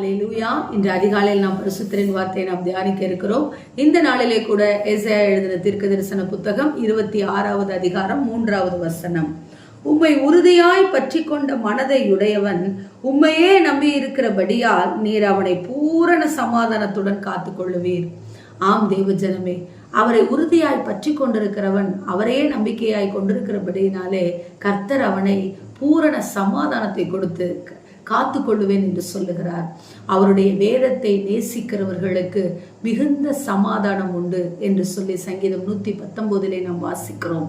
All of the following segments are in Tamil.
ஹalleluya இன்று அதிகாலையில் நாம் பரிசுத்தரின் வார்த்தையை நாம் தியானிக்க இருக்கிறோம். இந்த நாளிலே கூட ஏசாயா எழுதின தீர்க்க தரிசன புத்தகம் இருபத்தி ஆறாவது அதிகாரம் மூன்றாவது வசனம். உம்மை உறுதியாய் பற்றி கொண்ட மனதை உடையவன் உம்மையே நம்பி இருக்கிறபடியால் நீர் அவனை பூரண சமாதானத்துடன் காத்துக் கொள்ளுவீர் ஆம் தேவ ஜனமே அவரை உறுதியாய் பற்றி கொண்டிருக்கிறவன் அவரையே நம்பிக்கையாய் கொண்டிருக்கிறபடியினாலே கர்த்தர் அவனை பூரண சமாதானத்தை கொடுத்து காத்து கொள்ளுவேன் என்று சொல்லுகிறார். அவருடைய வேதத்தை நேசிக்கிறவர்களுக்கு மிகுந்த சமாதானம் உண்டு என்று சொல்லி சங்கீதம் நூத்தி பத்தொன்பதிலே நாம் வாசிக்கிறோம்.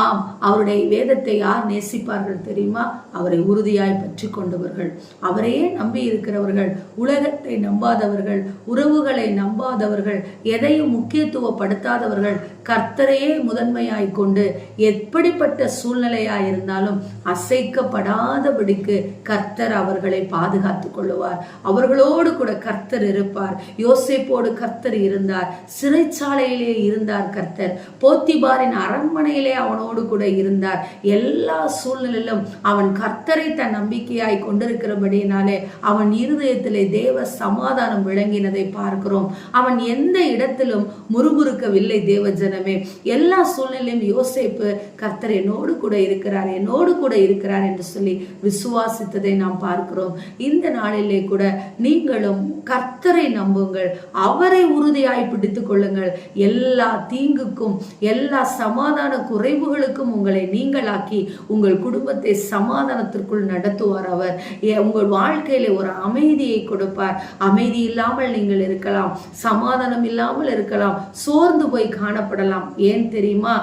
ஆம் அவருடைய வேதத்தை யார் நேசிப்பார்கள் தெரியுமா? அவரை உறுதியாய் பற்றி கொண்டவர்கள் அவரையே நம்பி இருக்கிறவர்கள் உலகத்தை நம்பாதவர்கள் உறவுகளை நம்பாதவர்கள் எதையும் முக்கியத்துவப்படுத்தாதவர்கள் கர்த்தரையே முதன்மையாய் கொண்டு எப்படிப்பட்ட சூழ்நிலையாய் இருந்தாலும் அசைக்கப்படாதபடிக்கு கர்த்தர் அவர்களை பாதுகாத்துக் கொள்ளுவார். அவர்களோடு கூட கர்த்தர் இருப்பார். யோசிப்போடு கர்த்தர் இருந்தார். சிறைச்சாலையிலே இருந்தார் கர்த்தர். போத்திபாரின் அரண்மனையிலே அவனோடு கூட இருந்தார். எல்லா சூழ்நிலையிலும் அவன் கர்த்தரை தன் நம்பிக்கையாய் கொண்டிருக்கிறபடியினாலே அவன் இருதயத்திலே தேவ சமாதானம் விளங்கினதை பார்க்கிறோம். அவன் எந்த இடத்திலும் முறுமுறுக்கவில்லை தேவ ஜனமே. எல்லா சூழ்நிலையும் யோசிப்பு கர்த்தர் என்னோடு கூட இருக்கிறார் என்னோடு கூட இருக்கிறார் என்று சொல்லி விசுவாசித்ததை நாம் பார்க்கிறோம். இந்த நாளிலே கூட நீங்களும் கர்த்தரை நம்புங்கள். அவர் உறுதியாய் பிடித்துக் கொள்ளுங்கள்? எல்லா தீங்குக்கும் எல்லா சமாதான குறைவுகளுக்கும் உங்களை நீங்களாக்கி உங்கள் குடும்பத்தை சமாதானத்திற்குள் நடத்துவார் அவர். உங்கள் வாழ்க்கையில ஒரு அமைதியை கொடுப்பார். அமைதி இல்லாமல் நீங்கள் இருக்கலாம் சமாதானம் இல்லாமல் இருக்கலாம் சோர்ந்து போய் காணப்படலாம். ஏன் தெரியுமா?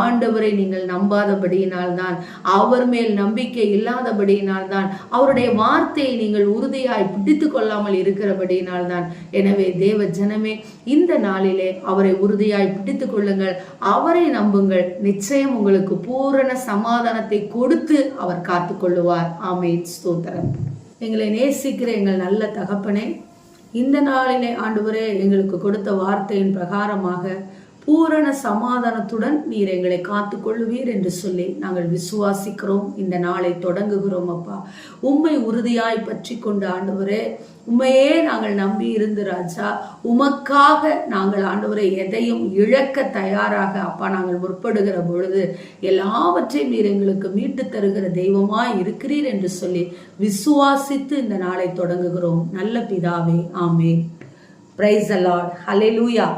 ஆண்டவரை நீங்கள் நம்பாதபடியினால் தான் அவர் மேல் நம்பிக்கை இல்லாதபடியினால் தான் அவருடைய வார்த்தையை நீங்கள் உறுதியாய் பிடித்து கொள்ளாமல் இருக்கிறபடியினால் தான் எனவே தேவ ஜனமே இந்த நாளிலே அவரை உறுதியாய் பிடித்து கொள்ளுங்கள். அவரை நம்புங்கள். நிச்சயம் உங்களுக்கு பூரண சமாதானத்தை கொடுத்து அவர் காத்துக் கொள்ளுவார். ஆமேன். ஸ்தோத்திரம். எங்களை நேசிக்கிற எங்கள் நல்ல தகப்பனே இந்த நாளிலே ஆண்டு எங்களுக்கு கொடுத்த வார்த்தையின் பிரகாரமாக பூரண சமாதானத்துடன் நீர் எங்களை காத்து கொள்ளுவீர் என்று சொல்லி நாங்கள் விசுவாசிக்கிறோம். இந்த நாளை தொடங்குகிறோம் அப்பா. உண்மை உறுதியாய் பற்றி கொண்டு ஆண்டவரே உண்மையே நாங்கள் நம்பி இருந்து ராஜா. உமக்காக நாங்கள் ஆண்டவரை எதையும் இழக்க தயாராக அப்பா நாங்கள் முற்படுகிற பொழுது எல்லாவற்றையும் நீர் எங்களுக்கு மீட்டு தருகிற தெய்வமாய் இருக்கிறீர் என்று சொல்லி விசுவாசித்து இந்த நாளை தொடங்குகிறோம். நல்ல பிதாவே ஆமே பிரைஸ் அலாட் ஹலெலூயா